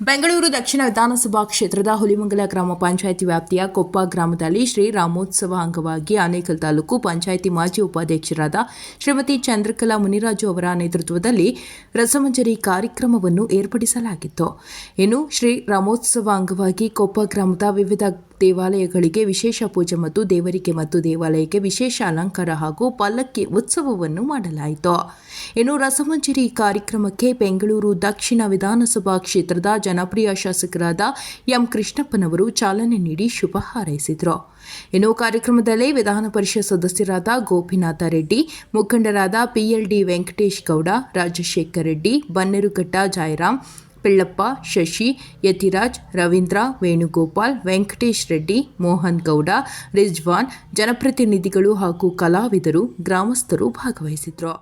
ಬೆಂಗಳೂರು ದಕ್ಷಿಣ ವಿಧಾನಸಭಾ ಕ್ಷೇತ್ರದ ಹುಲಿಮಂಗಲ ಗ್ರಾಮ ಪಂಚಾಯಿತಿ ವ್ಯಾಪ್ತಿಯ ಕೊಪ್ಪ ಗ್ರಾಮದಲ್ಲಿ ಶ್ರೀ ರಾಮೋತ್ಸವ ಅಂಗವಾಗಿ ಆನೇಕಲ್ ತಾಲೂಕು ಪಂಚಾಯಿತಿ ಮಾಜಿ ಉಪಾಧ್ಯಕ್ಷರಾದ ಶ್ರೀಮತಿ ಚಂದ್ರಕಲಾ ಮುನಿರಾಜು ಅವರ ನೇತೃತ್ವದಲ್ಲಿ ರಸಮಂಜರಿ ಕಾರ್ಯಕ್ರಮವನ್ನು ಏರ್ಪಡಿಸಲಾಗಿತ್ತು. ಇನ್ನು ಶ್ರೀ ರಾಮೋತ್ಸವ ಅಂಗವಾಗಿ ಕೊಪ್ಪ ಗ್ರಾಮದ ವಿವಿಧ ದೇವಾಲಯಗಳಿಗೆ ವಿಶೇಷ ಪೂಜೆ ಮತ್ತು ದೇವರಿಗೆ ಮತ್ತು ದೇವಾಲಯಕ್ಕೆ ವಿಶೇಷ ಅಲಂಕಾರ ಹಾಗೂ ಪಲ್ಲಕ್ಕಿ ಉತ್ಸವವನ್ನು ಮಾಡಲಾಯಿತು. ಇನ್ನು ರಸಮಂಜರಿ ಕಾರ್ಯಕ್ರಮಕ್ಕೆ ಬೆಂಗಳೂರು ದಕ್ಷಿಣ ವಿಧಾನಸಭಾ ಕ್ಷೇತ್ರದ ಜನಪ್ರಿಯ ಶಾಸಕರಾದ ಎಂ ಕೃಷ್ಣಪ್ಪನವರು ಚಾಲನೆ ನೀಡಿ ಶುಭ ಹಾರೈಸಿದರು. ಇನ್ನು ಕಾರ್ಯಕ್ರಮದಲ್ಲಿ ವಿಧಾನ ಪರಿಷತ್ ಸದಸ್ಯರಾದ ಗೋಪಿನಾಥ ರೆಡ್ಡಿ, ಮುಖಂಡರಾದ ಪಿಎಲ್ಡಿ ವೆಂಕಟೇಶ್ ಗೌಡ, ರಾಜಶೇಖರ್ ರೆಡ್ಡಿ, ಬನ್ನೇರುಘಟ್ಟ ಜಾಯರಾಮ್ ಪಿಳ್ಳಪ್ಪ ಶಶಿ, ಯತಿರಾಜ್, ರವೀಂದ್ರ, ವೇಣುಗೋಪಾಲ್, ವೆಂಕಟೇಶ್ ರೆಡ್ಡಿ, ಮೋಹನ್ ಗೌಡ, ರಿಜ್ವಾನ್, ಜನಪ್ರತಿನಿಧಿಗಳು ಹಾಗೂ ಕಲಾವಿದರು, ಗ್ರಾಮಸ್ಥರು ಭಾಗವಹಿಸಿದ್ರು.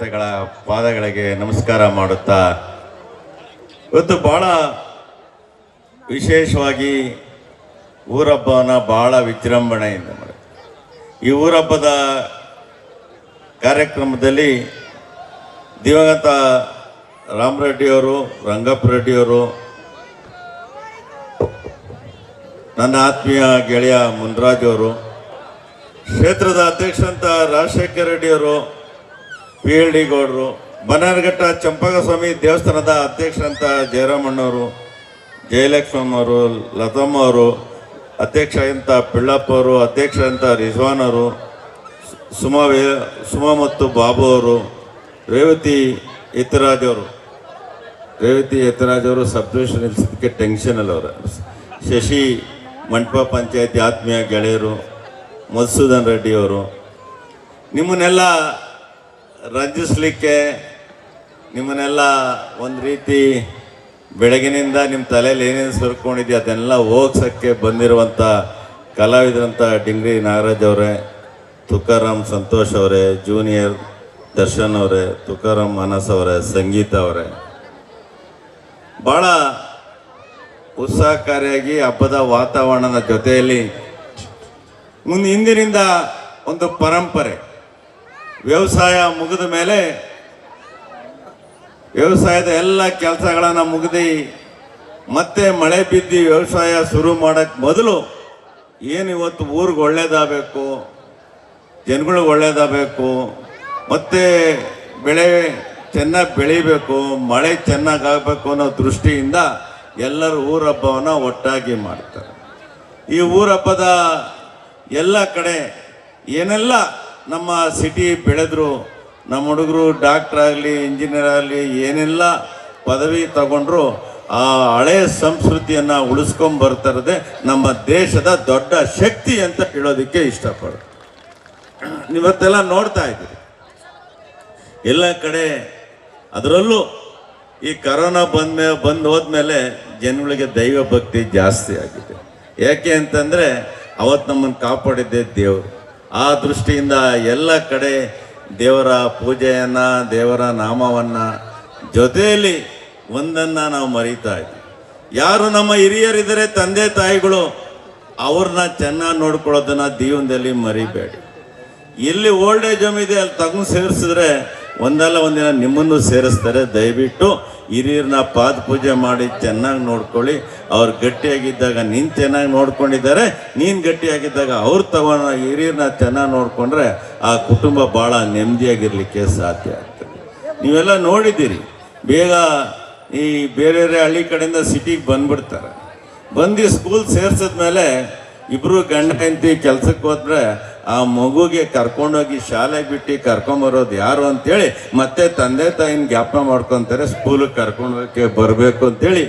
ದೇವತೆಗಳ ಪಾದಗಳಿಗೆ ನಮಸ್ಕಾರ ಮಾಡುತ್ತಾ, ಇವತ್ತು ಬಹಳ ವಿಶೇಷವಾಗಿ ಊರಬ್ಬನ ಬಹಳ ವಿಜೃಂಭಣೆಯಿಂದ ಮಾಡಿ ಈ ಊರಬ್ಬದ ಕಾರ್ಯಕ್ರಮದಲ್ಲಿ ದಿವಂಗತ ರಾಮರೆಡ್ಡಿಯವರು ರಂಗಪ್ಪ ರೆಡ್ಡಿಯವರು ನನ್ನ ಆತ್ಮೀಯ ಗೆಳೆಯ ಮುನ್ರಾಜ್ ಅವರು, ಕ್ಷೇತ್ರದ ಅಧ್ಯಕ್ಷರಂತ ರಾಜಶೇಖರ ರೆಡ್ಡಿಯವರು ಪಿ ಎಲ್ ಡಿ ಗೌಡರು ಬನ್ನರಘಟ್ಟ ಚಂಪಕಸ್ವಾಮಿ ದೇವಸ್ಥಾನದ ಅಧ್ಯಕ್ಷರಂತ ಜಯರಾಮಣ್ಣವರು ಜಯಲಕ್ಷ್ಮಮ್ಮ ಅವರು ಲತಮ್ಮ ಅವರು ಅಧ್ಯಕ್ಷ ಅಂತ ಪಿಳ್ಳಪ್ಪ ಅವರು ಅಧ್ಯಕ್ಷ ಅಂತ ರಿಜ್ವಾನ್ ಅವರು ಸುಮಾ ವೇ ಸುಮಾ ಮತ್ತು ಬಾಬು ಅವರು ರೇವತಿ ಯತಿರಾಜ್ ಅವರು ರೇವತಿ ಯತಿರಾಜ್ ಅವರು ಸಬ್ ಡಿವಿಷನ್ ನಿಲ್ಸೋದಕ್ಕೆ ಟೆನ್ಷನ್ ಅಲ್ಲ ಅವರು. ಶಶಿ ಮಂಟಪ ಪಂಚಾಯತಿ ಆತ್ಮೀಯ ಗೆಳೆಯರು, ಮಧುಸೂದನ್ ರೆಡ್ಡಿ ಅವರು. ನಿಮ್ಮನ್ನೆಲ್ಲ ರಂಜಿಸ್ಲಿಕ್ಕೆ ನಿಮ್ಮನ್ನೆಲ್ಲ ಒಂದು ರೀತಿ ಬೆಳಗಿನಿಂದ ನಿಮ್ಮ ತಲೆಯಲ್ಲಿ ಏನೇನು ಸುರ್ಕೊಂಡಿದ್ಯೋ ಅದನ್ನೆಲ್ಲ ಹೋಗ್ಸೋಕ್ಕೆ ಬಂದಿರುವಂಥ ಕಲಾವಿದರಂಥ ಡಿಂಗ್ರಿ ನಾಗರಾಜ್ ಅವರೇ ತುಕಾರಾಮ್ ಸಂತೋಷ್ ಅವರೇ, ಜೂನಿಯರ್ ದರ್ಶನ್ ಅವರೇ ತುಕಾರಾಮ್ ಮಾನಸ್ ಅವರೇ, ಸಂಗೀತ ಅವರೇ. ಭಾಳ ಉತ್ಸಾಹಕಾರಿಯಾಗಿ ಹಬ್ಬದ ವಾತಾವರಣದ ಜೊತೆಯಲ್ಲಿ ಮುಂದೆ ಹಿಂದಿನಿಂದ ಒಂದು ಪರಂಪರೆ. ವ್ಯವಸಾಯ ಮುಗಿದ ಮೇಲೆ ವ್ಯವಸಾಯದ ಎಲ್ಲ ಕೆಲಸಗಳನ್ನು ಮುಗಿದು ಮತ್ತೆ ಮಳೆ ಬಿದ್ದು ವ್ಯವಸಾಯ ಶುರು ಮಾಡೋಕ್ಕೆ ಮೊದಲು ಏನು ಇವತ್ತು ಊರಿಗೆ ಒಳ್ಳೇದಾಗಬೇಕು, ಜನಗಳಿಗೆ ಒಳ್ಳೇದಾಗಬೇಕು, ಮತ್ತು ಬೆಳೆ ಚೆನ್ನಾಗಿ ಬೆಳೀಬೇಕು, ಮಳೆ ಚೆನ್ನಾಗಿ ಆಗಬೇಕು ಅನ್ನೋ ದೃಷ್ಟಿಯಿಂದ ಎಲ್ಲರೂ ಊರ ಹಬ್ಬವನ್ನು ಒಟ್ಟಾಗಿ ಮಾಡ್ತಾರೆ. ಈ ಊರ ಹಬ್ಬದ ಎಲ್ಲ ಕಡೆ ಏನೆಲ್ಲ ನಮ್ಮ ಸಿಟಿ ಬೆಳೆದ್ರು, ನಮ್ಮ ಹುಡುಗರು ಡಾಕ್ಟರ್ ಆಗಲಿ ಇಂಜಿನಿಯರ್ ಆಗಲಿ, ಏನೆಲ್ಲ ಪದವಿ ತಗೊಂಡ್ರು, ಆ ಹಳೆ ಸಂಸ್ಕೃತಿಯನ್ನು ಉಳಿಸ್ಕೊಂಬರ್ತಾರದೆ ಬರ್ತಿರೋದೇ ನಮ್ಮ ದೇಶದ ದೊಡ್ಡ ಶಕ್ತಿ ಅಂತ ಹೇಳೋದಕ್ಕೆ ಇಷ್ಟಪಡ್ತೀನಿ ಇವತ್ತೆಲ್ಲ ನೋಡ್ತಾ ಇದ್ದೀರಿ. ಎಲ್ಲ ಕಡೆ ಅದರಲ್ಲೂ ಈ ಕರೋನಾ ಬಂದ ಬಂದು ಹೋದ್ಮೇಲೆ ಜನಗಳಿಗೆ ದೈವ ಭಕ್ತಿ ಜಾಸ್ತಿ ಆಗಿದೆ. ಯಾಕೆ ಅಂತಂದರೆ ಅವತ್ತು ನಮ್ಮನ್ನು ಕಾಪಾಡಿದ್ದೆ ದೇವರು. ಆ ದೃಷ್ಟಿಯಿಂದ ಎಲ್ಲ ಕಡೆ ದೇವರ ಪೂಜೆಯನ್ನು, ದೇವರ ನಾಮವನ್ನು ಜೊತೆಯಲ್ಲಿ ಒಂದನ್ನು ನಾವು ಮರೀತಾ ಇದ್ವಿ. ಯಾರು ನಮ್ಮ ಹಿರಿಯರಿದ್ದರೆ, ತಂದೆ ತಾಯಿಗಳು, ಅವ್ರನ್ನ ಚೆನ್ನಾಗಿ ನೋಡ್ಕೊಳ್ಳೋದನ್ನು ದೀವನದಲ್ಲಿ ಮರಿಬೇಡಿ. ಎಲ್ಲಿ ಓಲ್ಡ್ ಏಜ್ ಹೋಮ್ ಇದೆ, ಅಲ್ಲಿ ತಗೊಂಡು ಸೇರಿಸಿದ್ರೆ ಒಂದಲ್ಲ ಒಂದಿನ ನಿಮ್ಮನ್ನು ಸೇರಿಸ್ತಾರೆ. ದಯವಿಟ್ಟು ಹಿರಿಯರನ್ನ ಪಾದ ಪೂಜೆ ಮಾಡಿ ಚೆನ್ನಾಗಿ ನೋಡ್ಕೊಳ್ಳಿ. ಅವ್ರು ಗಟ್ಟಿಯಾಗಿದ್ದಾಗ ನೀನು ಚೆನ್ನಾಗಿ ನೋಡ್ಕೊಂಡಿದ್ದಾರೆ, ನೀನು ಗಟ್ಟಿಯಾಗಿದ್ದಾಗ ಅವ್ರು ತಗೊಂಡ ಹಿರಿಯರನ್ನ ಚೆನ್ನಾಗಿ ನೋಡಿಕೊಂಡ್ರೆ ಆ ಕುಟುಂಬ ಭಾಳ ನೆಮ್ಮದಿಯಾಗಿರ್ಲಿಕ್ಕೆ ಸಾಧ್ಯ ಆಗ್ತದೆ. ನೀವೆಲ್ಲ ನೋಡಿದ್ದೀರಿ, ಬೇಗ ಈ ಬೇರೆ ಬೇರೆ ಹಳ್ಳಿ ಕಡೆಯಿಂದ ಸಿಟಿಗೆ ಬಂದ್ಬಿಡ್ತಾರೆ. ಬಂದು ಸ್ಕೂಲ್ ಸೇರ್ಸಿದ್ಮೇಲೆ ಇಬ್ಬರು ಗಂಡ ಹೆಂಡತಿ ಕೆಲಸಕ್ಕೆ ಹೋದ್ರೆ ಆ ಮಗುಗೆ ಕರ್ಕೊಂಡೋಗಿ ಶಾಲೆಗೆ ಬಿಟ್ಟು ಕರ್ಕೊಂಬರೋದು ಯಾರು ಅಂತೇಳಿ ಮತ್ತೆ ತಂದೆ ತಾಯಿನ ಜ್ಞಾಪನ ಮಾಡ್ಕೊಂತಾರೆ, ಸ್ಕೂಲಿಗೆ ಕರ್ಕೊಂಡೋಗಕ್ಕೆ ಬರಬೇಕು ಅಂತೇಳಿ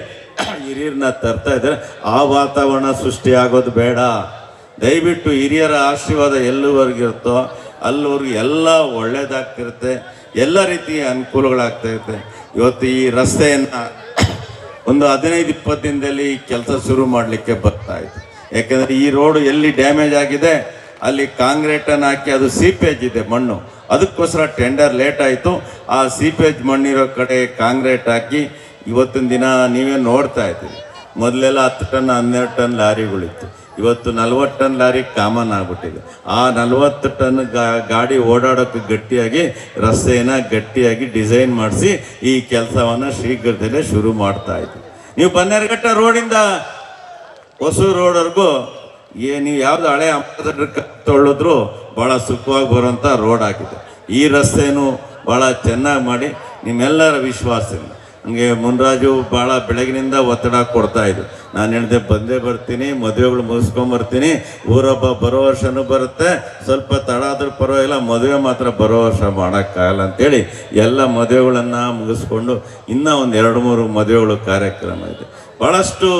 ಹಿರಿಯರನ್ನ ತರ್ತಾ ಇದ್ದಾರೆ. ಆ ವಾತಾವರಣ ಸೃಷ್ಟಿ ಆಗೋದು ಬೇಡ. ದಯವಿಟ್ಟು ಹಿರಿಯರ ಆಶೀರ್ವಾದ ಎಲ್ಲಿವರೆಗಿರುತ್ತೋ ಅಲ್ಲಿವರೆಗೂ ಎಲ್ಲ ಒಳ್ಳೇದಾಗ್ತಿರುತ್ತೆ, ಎಲ್ಲ ರೀತಿಯ ಅನುಕೂಲಗಳಾಗ್ತಾ ಇರುತ್ತೆ. ಇವತ್ತು ಈ ರಸ್ತೆಯನ್ನು ಒಂದು ಹದಿನೈದು, ಇಪ್ಪತ್ತು ದಿನದಲ್ಲಿ ಕೆಲಸ ಶುರು ಮಾಡಲಿಕ್ಕೆ ಬರ್ತಾ ಇತ್ತು ಯಾಕೆಂದರೆ ಈ ರೋಡು ಎಲ್ಲಿ ಡ್ಯಾಮೇಜ್ ಆಗಿದೆ ಅಲ್ಲಿ ಕಾಂಕ್ರೀಟನ್ನು ಹಾಕಿ ಅದು ಸೀಪೇಜ್ ಇದೆ ಮಣ್ಣು. ಅದಕ್ಕೋಸ್ಕರ ಟೆಂಡರ್ ಲೇಟ್ ಆಯಿತು. ಆ ಸೀಪೇಜ್ ಮಣ್ಣಿರೋ ಕಡೆ ಕಾಂಕ್ರೀಟ್ ಹಾಕಿ ಇವತ್ತಿನ ದಿನ ನೀವೇ ನೋಡ್ತಾ ಇದ್ದೀವಿ ಮೊದಲೆಲ್ಲ ಹತ್ತು ಟನ್, ಹನ್ನೆರಡು ಟನ್ ಲಾರಿಗಳಿತ್ತು. ಇವತ್ತು ನಲ್ವತ್ತು ಟನ್ ಲಾರಿ ಕಾಮನ್ ಆಗಿಬಿಟ್ಟಿದೆ. ಆ ನಲ್ವತ್ತು ಟನ್ ಗಾಡಿ ಓಡಾಡೋಕ್ಕೆ ಗಟ್ಟಿಯಾಗಿ ರಸ್ತೆಯನ್ನ ಗಟ್ಟಿಯಾಗಿ ಡಿಸೈನ್ ಮಾಡಿಸಿ ಈ ಕೆಲಸವನ್ನು ಶೀಘ್ರದಲ್ಲೇ ಶುರು ಮಾಡ್ತಾ ಇದ್ದೀವಿ ನೀವು ಬನ್ನೇರಘಟ್ಟ ರೋಡಿಂದ ಹೊಸೂರು ರೋಡ್ವರೆಗೂ ಏ, ನೀವು ಯಾವುದು ಹಳೆ ಅಂಬಾಸಡರ್ ತೊಳೆದ್ರು ಭಾಳ ಸುಖವಾಗಿ ಬರುವಂಥ ರೋಡ್ ಹಾಕಿದೆ. ಈ ರಸ್ತೆಯೂ ಭಾಳ ಚೆನ್ನಾಗಿ ಮಾಡಿ ನಿಮ್ಮೆಲ್ಲರ ವಿಶ್ವಾಸದಿಂದ ನನಗೆ ಮುನ್ರಾಜು ಭಾಳ ಬೆಳಗಿನಿಂದ ಒತ್ತಡ ಕೊಡ್ತಾಯಿದ್ರು ನಾನು ಹೇಳಿದೆ ಬಂದೇ ಬರ್ತೀನಿ, ಮದುವೆಗಳು ಮುಗಿಸ್ಕೊಂಬರ್ತೀನಿ, ಊರೊಬ್ಬ ಬರೋ ವರ್ಷನೂ ಬರುತ್ತೆ, ಸ್ವಲ್ಪ ತಡ ಆದರೂ ಪರವಾಗಿಲ್ಲ, ಮದುವೆ ಮಾತ್ರ ಬರೋ ವರ್ಷ ಮಾಡೋಕ್ಕಾಗಲ್ಲ ಅಂಥೇಳಿ ಎಲ್ಲ ಮದುವೆಗಳನ್ನು ಮುಗಿಸ್ಕೊಂಡು ಇನ್ನೂ ಒಂದು ಎರಡು ಮೂರು ಮದುವೆಗಳು ಕಾರ್ಯಕ್ರಮ ಇದೆ. ಭಾಳಷ್ಟು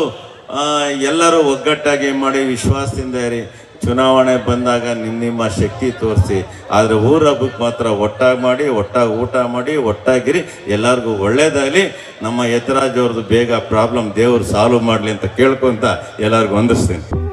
ಎಲ್ಲರೂ ಒಗ್ಗಟ್ಟಾಗಿ ಮಾಡಿ ವಿಶ್ವಾಸದಿಂದ ಇರಿ. ಚುನಾವಣೆ ಬಂದಾಗ ನಿಮ್ಮ ನಿಮ್ಮ ಶಕ್ತಿ ತೋರಿಸಿ. ಆದರೆ ಊರ ಹಬ್ಬಕ್ಕೆ ಮಾತ್ರ ಒಟ್ಟಾಗಿ ಮಾಡಿ, ಒಟ್ಟಾಗಿ ಊಟ ಮಾಡಿ, ಒಟ್ಟಾಗಿರಿ. ಎಲ್ಲರಿಗೂ ಒಳ್ಳೇದಾಗಲಿ. ನಮ್ಮ ಯತರಾಜ್ ಅವ್ರದ್ದು ಬೇಗ ಪ್ರಾಬ್ಲಮ್ ದೇವರು ಸಾಲ್ವ್ ಮಾಡಲಿ ಅಂತ ಕೇಳ್ಕೊತ ಎಲ್ಲರಿಗೂ ವಂದಿಸ್ತೀನಿ.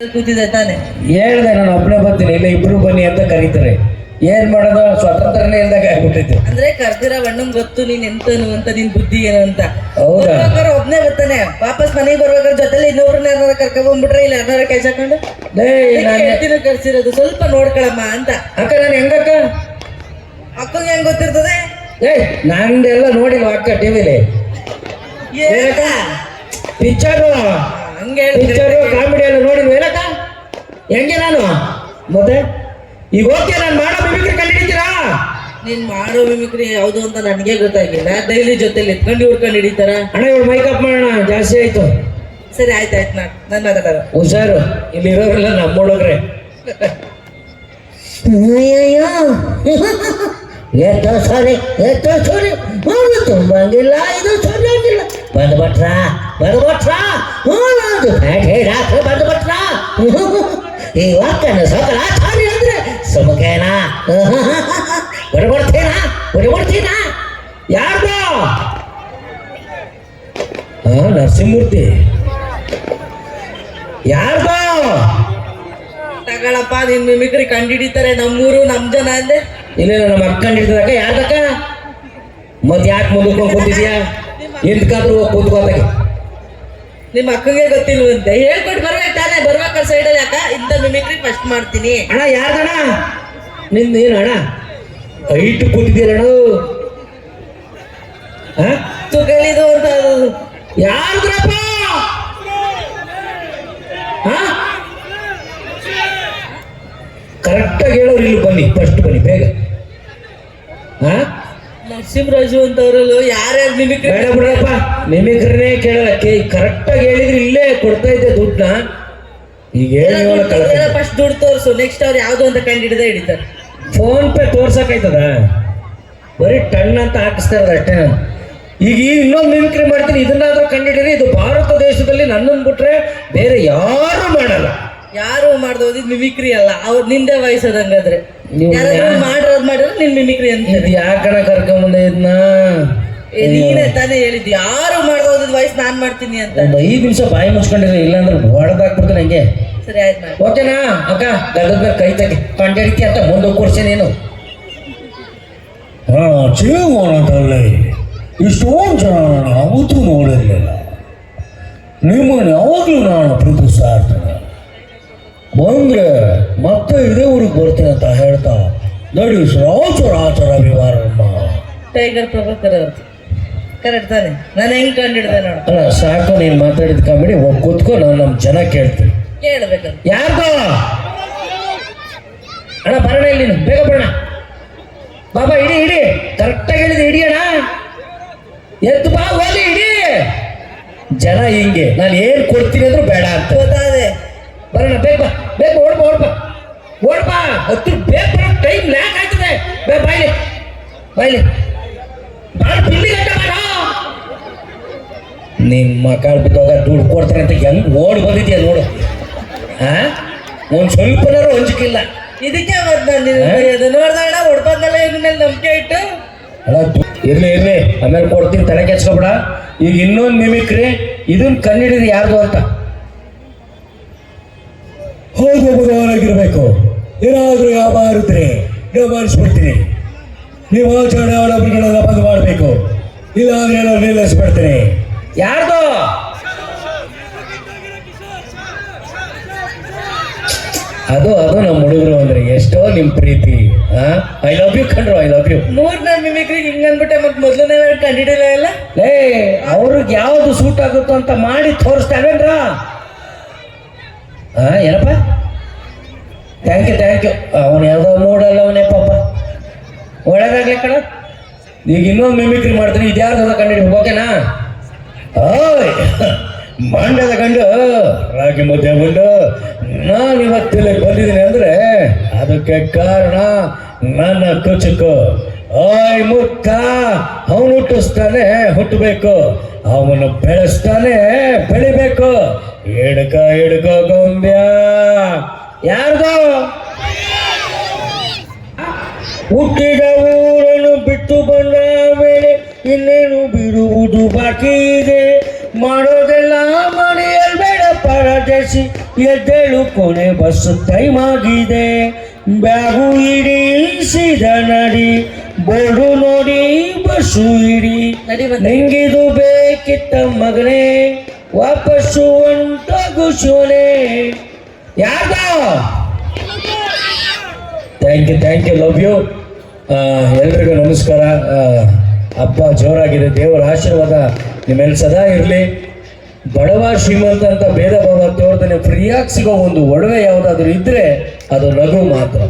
ಕೂತಿದೆ ತಾನೆ. ಹೇಳ್ದೆ ನಾನು ಒಬ್ಬನೇ ಬರ್ತೀನಿ ಇಲ್ಲ ಇಬ್ರು ಬನ್ನಿ ಅಂತ ಕರೀತಾರೆ. ಏನ್ ಮಾಡೋದು? ಸ್ವತಂತ್ರನೇ ಇಲ್ದಾಗ ಆಗ್ಬಿಟ್ಟಿತ್ತು. ಅಂದ್ರೆ ಕರ್ದಿರ ಅಣ್ಣಂಗ್ ಗೊತ್ತು ನೀನ್ ಎಂತನು ಅಂತ ನಿನ್ ಬುದ್ಧಿ ಏನು ಅಂತ. ಹೌದಾ? ಬರ್ಬೇಕಾದ್ರೆ ಒಬ್ನೇ ಬರ್ತಾನೆ. ವಾಪಸ್ ಮನೆಗೆ ಬರ್ಬೇಕಾದ್ರೆ ಜೊತೆಲಿ ಇನ್ನೊಬ್ರನ್ನ ಯಾರು ಕರ್ಕೊಂಡ್ ಬಂದ್ಬಿಟ್ರೆ ಇಲ್ಲ ಯಾರು ಕೈ ಹಾಕೊಂಡು? ಏಯ್ ನಾನು ಎತ್ತಿನ ಕರ್ಸಿರೋದು ಸ್ವಲ್ಪ ನೋಡ್ಕೊಳಮ್ಮ ಅಂತ. ಅಕ್ಕ ನಾನು ಹೆಂಗಕ್ಕ? ಅಕ್ಕಂಗೆ ಹೆಂಗ್ ಗೊತ್ತಿರ್ತದೆ? ಏಯ್ ನಂದೆಲ್ಲ ನೋಡಿಲ್ವ ಅಕ್ಕ ಟಿವಿಲಿ. ಏನಕ್ಕ? ಪಿಕ್ಚರು ಹಂಗೆ ಪಿಕ್ಚರು ಕಾಮಿಡಿ ಎಲ್ಲ ನೋಡಿಲ್ವ ಏನಕ್ಕ ಹೆಂಗೆ ನಾನು? ಮತ್ತೆ? ಈಗ ಓಕೆ ನಾನು ಮಾಡೋ ಮಿಮಿಕ್ರಿ ಕಂಡಿಡಿತೀರಾ ನೀನ್ ಮಾಡೋ ಮಿಮಿಕ್ರಿ ಯಾವ್ದು ಅಂತ ನನಗೆ ಗೊತ್ತಾಗಿಲ್ಲ ಡೈಲಿ ಜೊತೆಲಿ ಕಂಡು ಹುಡ್ಕೊಂಡು ಹಿಡಿತಾರ ಅಣ್ಣ ಇವ್ರು ಮೈಕಪ್ ಮಾಡೋಣ ಜಾಸ್ತಿ ಆಯ್ತು. ಸರಿ ಆಯ್ತು ಆಯ್ತು ನಾನು ನಾನು ಮಾತಾಡೋದು ಹುಷಾರು ಇಲ್ಲಿ ಇರೋರೆಲ್ಲ ನಮ್ಮ ಹುಡುಗ್ರೆ ಅಯ್ಯಯ್ಯೋ. ಎಷ್ಟೋ ಸರಿ ಎಷ್ಟೋ ಸರಿ. ಅದು ತುಂಬಂಗಿಲ್ಲ ಇದು ಸರಿಯಾಗಿಲ್ಲ ಬಂದ್ಬಿಟ್ರ ಬಂದ್ಬಿಟ್ರ ಹಾಕಿ ಬಂದ್ಬಿಟ್ರ ಈ ವಾಕ್ಯನ ಸಕಲ ಸರಿ ಅಂದ್ರೆ ಸಮಕೇನ ಹೊಡಿಬಿಡ್ತೀನ ಹೊಡಿಬಿಡ್ತೀನ ಯಾರ್ದು? ಹಾ ನರಸಿಂಹಮೂರ್ತಿ. ಯಾರ್ದು? ತಗಳಪ್ಪ ನಿನ್ ಮಿಮಿಕ್ರಿ ಕಂಡಿಡಿತಾರೆ ನಮ್ಮೂರು ನಮ್ ಜನ ಅಂದೆ ಇಲ್ಲ ನಮ್ಮ ಅಕ್ಕ ಹಿಡ್ದಕ್ಕ ಯಾರ್ದಕ್ಕ? ಮತ್ ಯಾಕೆ ಮುಂದಕ್ಕೆ ಕೂತಿದ್ಯಾ? ಎಂತಕಾದ್ರೂ ಹೋಗಿ ಕೂತ್ಕೋತಾಗೆ ನಿಮ್ಮ ಅಕ್ಕಂಗೆ ಗೊತ್ತಿಲ್ವಂತೆ. ಹೇಳ್ಕೊಟ್ಟು ಬರ್ಬೇಕು ತಾನೇ ಬರ್ಬೇಕಾದ್ರೆ ಸೈಡಲ್ಲಿ ಅಕ್ಕ ಇಂಥ ಮಿಮಿಕ್ರಿ ಫಸ್ಟ್ ಮಾಡ್ತೀನಿ. ಅಣ್ಣ ಯಾರ್ದಣ್ಣ? ನಿಂದ ಏನು ಅಣ್ಣ? ಹೈಟ್ ಕೂತಿದ್ದೀರಣ ಅಣ್ಣ ತುಗಳಿದು ಅಂತ. ಯಾರ್ದ್ರಪ್ಪ? ಕರೆಕ್ಟಾಗಿ ಹೇಳೋರು ಇಲ್ಲಿ ಬನ್ನಿ ಫಸ್ಟ್ ಬನ್ನಿ ಬೇಗ. ಹಾ ನರಸಿಂಹರಾಜು ಅಂತವ್ರಲ್ಲೂ ಯಾರ್ಯಾರು ಮಿಮಿಕ್ರಿ ಬೇಡ ಬಿಡಪ್ಪ ಮಿಮಿಕ್ರಿನೇ ಕೇಳಲ್ಲ ಕರೆಕ್ಟಾಗಿ ಹೇಳಿದ್ರೆ ಇಲ್ಲೇ ಕೊಡ್ತಾ ಇದ್ದೆ ದುಡ್ಡನ್ನ. ಈಗ ಫಸ್ಟ್ ದುಡ್ಡು ತೋರಿಸು ನೆಕ್ಸ್ಟ್ ಅವ್ರು ಯಾವ್ದು ಅಂತ ಕಂಡಿಡಿದೇ ಹಿಡಿತಾರೆ. ಫೋನ್ ಪೇ ತೋರ್ಸಕ್ಕಾಯ್ತದ? ಬರೀ ಟನ್ ಅಂತ ಹಾಕಿಸ್ತಾ ಇರೋದು ಅಷ್ಟೇ. ಈಗ ಈ ಇನ್ನೊಂದು ಮಿಮಿಕ್ರಿ ಮಾಡ್ತೀನಿ ಇದನ್ನಾದ್ರೂ ಕಂಡಿಡಿರಿ ಇದು ಭಾರತ ದೇಶದಲ್ಲಿ ನನ್ನನ್ನು ಬಿಟ್ರೆ ಬೇರೆ ಯಾರು ಮಾಡಲ್ಲ. ಯಾರು ಮಾಡ್ದೋದು ಮಿಮಿಕ್ರಿ ಅಲ್ಲ ಅವ್ರು ನಿಂದೆ ವಯಸ್ಸದಂಗಾದ್ರೆ ನೀವು ಯಾರಾದ್ರೂ ಮಾಡಿರೋದ್ ಮಾಡಿದ್ರೆ ನಿನ್ ಮಿಮಿಕ್ರಿ ಅಂತ ಯಾಕಣ ಕರ್ಕೊಂಬಂದೆ ಇದನ್ನ? ನೀನೇ ತಾನೇ ಹೇಳಿದ್ದು. ಯಾರು ಮಾಡ್ಬೋದು ವಯಸ್ಸು ನಾನ್ ಮಾಡ್ತೀನಿ ಅಂತ. ಒಂದು ಐದು ನಿಮಿಷ ಬಾಯಿ ಮುಚ್ಕೊಂಡಿರಿ ಇಲ್ಲಾಂದ್ರೆ ಹೊಡೆದಾಕ್ಬಿಡ್ತೀನಿ ಹಂಗೆ ಸರಿ ಆಯ್ತು ಮಾಡಿ. ಓಕೆನಾ? ಅಕ್ಕ ಗದದ ಮೇಲೆ ಕೈ ತಗಿ. ಕಂಡಿಡಿತಿ ಅಂತ ಮುಂದೆ ಕೂರ್ಸಿ ನೀನು. ಹಾ ಜೀವನದಲ್ಲಿ ಇಷ್ಟೊಂದು ಜನ ನಾನು ಯಾವತ್ತೂ ನೋಡಿರಲಿಲ್ಲ. ನಿಮ್ಮನ್ನು ಯಾವಾಗಲೂ ನಾನು ಪ್ರೀತಿಸ್ತಾ ಇರ್ತೇನೆ ಬಂದ್ರೆ ಮತ್ತೆ ಇದೇ ಊರಿಗೆ ಬರ್ತೀನಿ ಅಂತ ಹೇಳ್ತಾ ನಡಿ ರಾಜರಾಜರ ವಿವರಮ್ಮ ಟೈಗರ್ ಪ್ರಭಾಕರ್ ಅವ್ರದ್ದು ಕರೆಕ್ಟ್ ತಾನೆ ನಾನು ಹೆಂಗ್ ನೋಡು. ಅಲ್ಲ ಸಾಕು ನೀನು ಮಾತಾಡಿದ ಕಾಮಿಡಿ ಹೋಗಿ ಕೂತ್ಕೋ ನಾನು ನಮ್ ಜನ ಕೇಳ್ತೀನಿ. ಕೇಳ್ಬೇಕಂತ. ಯಾರ್ದೋ? ಅಣ್ಣ ಬರೋಣ ಇಲ್ಲಿ ನೀನು. ಬೇಗ ಬರೋಣ. ಬಾಬಾ ಇಡಿ ಇಡಿ. ಕರೆಕ್ಟಾಗಿ ಹೇಳಿದ ಇಡಿ ಅಣ್ಣ. ಎದ್ದು ಬಾ ಹೋಗಿ ಇಡಿ. ಜನ ಹಿಂಗೆ. ನಾನು ಏನು ಕೊಡ್ತೀನಿ ಅಂದ್ರೂ ಬೇಡ ಅಂತ. ಗೊತ್ತಾದೆ. ಬರೋಣ ಬೇಗ ಬಾ. ಬೇಗ ಓಡ್ಬಾ ಓಡ್ಬಾ ಓಡ್ಬಾ ಹತ್ತು ಬೇಗ ಬರೋ ಟೈಮ್ ಲ್ಯಾಕ್ ಆಗ್ತದೆ ಬೇಗ ಬಾಯ್ಲಿ. ಬಾಯ್ಲಿ. ಬಾಳ ಬಿಲ್ಲಿ ಗಂಟ ನಿಮ್ಮ ಮಕ್ಕಳು ಬಿದ್ದೋಗ ದುಡ್ಡು ಕೊಡ್ತಾರೆ ಅಂತ ಹೆಂಗ್ ಓಡಿ ಬಂದಿದ್ಯಾ ನೋಡು. ಹಾ ಒಂದ್ ಸ್ವಲ್ಪನಾರು ಹೊಂಚಿಕಿಲ್ಲ ಇದಕ್ಕೆ ನಾನು ಹೊಡ್ಬಂದಲ್ಲ ಇದ್ರ ಮೇಲೆ ನಂಬಿಕೆ ಇಟ್ಟು. ಅಲ್ಲ ಇರ್ಲಿ ಇರ್ಲಿ. ಆಮೇಲೆ ಕೊಡ್ತೀನಿ ತಲೆ ಕೆಚ್ಕೊಬೇಡ ಈಗ ಇನ್ನೊಂದು ಮಿಮಿಕ್ರಿ ಇದನ್ ಕಂಡಿಡಿದ್ರಿ ಯಾರ್ದು ಅಂತ? ಹೋಗಿ ಬದಲಾಗಿರ್ಬೇಕು. ಏನಾದರೂ ವ್ಯಾಪಾರ ಇದ್ರೆ ವ್ಯಾಪಾರಿಸ್ಬಿಡ್ತೀನಿ ನೀವು ಆಚರಣೆ ಆಡೋಬ್ರುಗಳೆಲ್ಲ ಬಂದ್ ಮಾಡಬೇಕು. ಇಲ್ಲಾಂದ್ರೆ ಎಲ್ಲ ನಿಲ್ಲಿಸ್ಬಿಡ್ತೀನಿ. ಯಾರ್ದು? ಅದು ಅದು ನಮ್ಮ ಹುಡುಗರು ಅಂದ್ರೆ ಎಷ್ಟೋ ನಿಮ್ ಪ್ರೀತಿ ಐ ಲವ್ ಯು ಕಂಡ್ರು ಐ ಲವ್ ಯು ಮೂರ್ನೇ ಮಿಮಿಕ್ರಿ ಹಿಂಗ್ ಅಂದ್ಬಿಟ್ಟೆ ಮತ್ತೆ ಮೊದ್ಲನೇ ಕಂಡಿಡಿಲ್ಲ ಇಲ್ಲ ಏ ಅವ್ರಿಗೆ ಯಾವ್ದು ಸೂಟ್ ಆಗುತ್ತೋ ಅಂತ ಮಾಡಿ ತೋರಿಸ್ತಾವೇನ್ರ? ಹಾ ಏನಪ್ಪ? ಥ್ಯಾಂಕ್ ಯು ಥ್ಯಾಂಕ್ ಯು ಅವನು ಯಾವುದೋ ಮೂಡಲ್ಲ ಅವನೇ ಪಾಪ. ಒಳ್ಳೇದಾಗ್ಲಿ ಕಣ. ಈಗ ಇನ್ನೊಂದು ಮಿಮಿಕ್ರಿ ಮಾಡ್ತೀನಿ ಇದ್ಯಾರ್ದು ಕಂಡಿಡಿ ಓಕೆನಾ ಮಂಡ್ಯದ ಗಂಡು, ರಾಗಿ ಮುದ್ದೆ ಬಂದು ನಾನು ಇವತ್ತಿಲ್ಲಿ ಬಂದಿದ್ದೀನಿ ಅಂದ್ರೆ ಅದಕ್ಕೆ ಕಾರಣ ನನ್ನ ಕುಚುಕು. ಓಯ್, ಮುಕ್ಕ, ಅವನು ಹುಟ್ಟಿಸ್ತಾನೆ, ಹುಟ್ಟಬೇಕು. ಅವನು ಬೆಳೆಸ್ತಾನೆ, ಬೆಳಿಬೇಕು. ಹಿಡ್ಕ ಹಿಡ್ಕ ಗೊಂಬ್ಯ ಯಾರ್ದು? ಹುಟ್ಟಿದ ಬಿಡುವುದು ಬಾಕಿ ಇದೆ. ಮಾಡೋದೆಲ್ಲ ಮನೆಯಲ್ಲಿ ಬೇಡ ಪರದೇಶಿ ಎದ್ದೇಳು ಕೊನೆ ಬಸ್ ಟೈಮ್ ಆಗಿದೆ. ಬ್ಯಾಗು ಇಡಿ ಸೀದಾ ನಡಿ. ಬೋರ್ಡು ನೋಡಿ ಬಸ್ಸು ಇಡಿ. ನಿಂಗಿದು ಬೇಕಿತ್ತ ಮಗನೇ ವಾಪಸ್ಸು ಹೊಂಟೋಗು ಶಿವನೇ ಯಾರ್ದ? Thank you thank you love you ಎಲ್ರಿಗೂ ನಮಸ್ಕಾರ. ಹಬ್ಬ ಜೋರಾಗಿದೆ, ದೇವರ ಆಶೀರ್ವಾದ ನಿಮ್ಮೆಲ್ಲ ಸದಾ ಇರಲಿ. ಬಡವ ಶ್ರೀಮಂತ ಅಂತ ಭೇದ ಭಾವ ತೋರ್ದನೆ ಫ್ರೀಯಾಗಿ ಸಿಗೋ ಒಂದು ಒಡವೆ ಯಾವುದಾದ್ರೂ ಇದ್ರೆ ಅದು ನಗು ಮಾತ್ರ.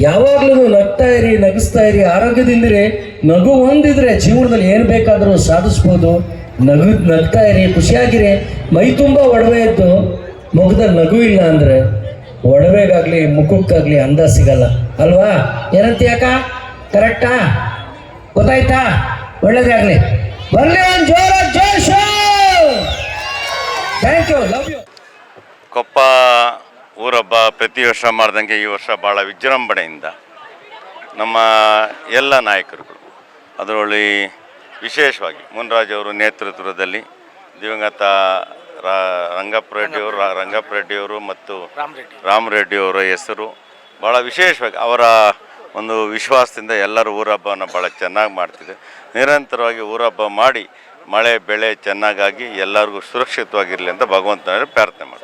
ಯಾವಾಗ್ಲೂ ನಗ್ತಾ ಇರಿ, ನಗಿಸ್ತಾ ಇರಿ, ಆರೋಗ್ಯದಿಂದಿರಿ, ನಗು ಒಂದಿದ್ರೆ ಜೀವನದಲ್ಲಿ ಏನು ಬೇಕಾದರೂ ಸಾಧಿಸ್ಬೋದು. ನಗು, ನಗ್ತಾ ಇರಿ, ಖುಷಿಯಾಗಿರಿ. ಮೈ ತುಂಬ ಒಡವೆ ಇದ್ದು ಮುಖದಲ್ಲಿ ನಗು ಇಲ್ಲ ಅಂದ್ರೆ ಒಡವೆಗಾಗಲಿ, ಮುಖಕ್ಕಾಗಲಿ ಅಂದ ಸಿಗಲ್ಲ. ಅಲ್ವಾ? ಏನಂತೀಯಕ್ಕ? ಕರೆಕ್ಟಾ? ಗೊತ್ತಾಯ್ತಾ? ಒಳ್ಳೇದಾಗ್ಲಿ ಬರ್ಲಿ ಒಂದು ಜೋರ Joshi thank you love you Koppa ಊರಬ್ಬ ಪ್ರತಿ ವರ್ಷ ಮಾಡ್ದಂಗೆ ಈ ವರ್ಷ ಭಾಳ ವಿಜೃಂಭಣೆಯಿಂದ ನಮ್ಮ ಎಲ್ಲ ನಾಯಕರುಗಳು ಅದರಲ್ಲಿ ವಿಶೇಷವಾಗಿ ಮುನ್ರಾಜ್ ಅವರು ನೇತೃತ್ವದಲ್ಲಿ ದಿವಂಗತ ರಾ- ರಂಗಪ್ಪ ರೆಡ್ಡಿಯವರು ರಂಗಪ್ಪ ರೆಡ್ಡಿಯವರು ಮತ್ತು ರಾಮ್ ರೆಡ್ಡಿಯವರ ಹೆಸರು ಭಾಳ ವಿಶೇಷವಾಗಿ ಅವರ ಒಂದು ವಿಶ್ವಾಸದಿಂದ ಎಲ್ಲರೂ ಊರಬ್ಬವನ್ನು ಭಾಳ ಚೆನ್ನಾಗಿ ಮಾಡ್ತಿದೆ. ನಿರಂತರವಾಗಿ ಊರಬ್ಬ ಮಾಡಿ ಮಳೆ, ಬೆಳೆ ಚೆನ್ನಾಗಾಗಿ ಎಲ್ಲರಿಗೂ ಸುರಕ್ಷಿತವಾಗಿರಲಿ ಅಂತ ಭಗವಂತನಲ್ಲಿ ಪ್ರಾರ್ಥನೆ ಮಾಡ್ತೀನಿ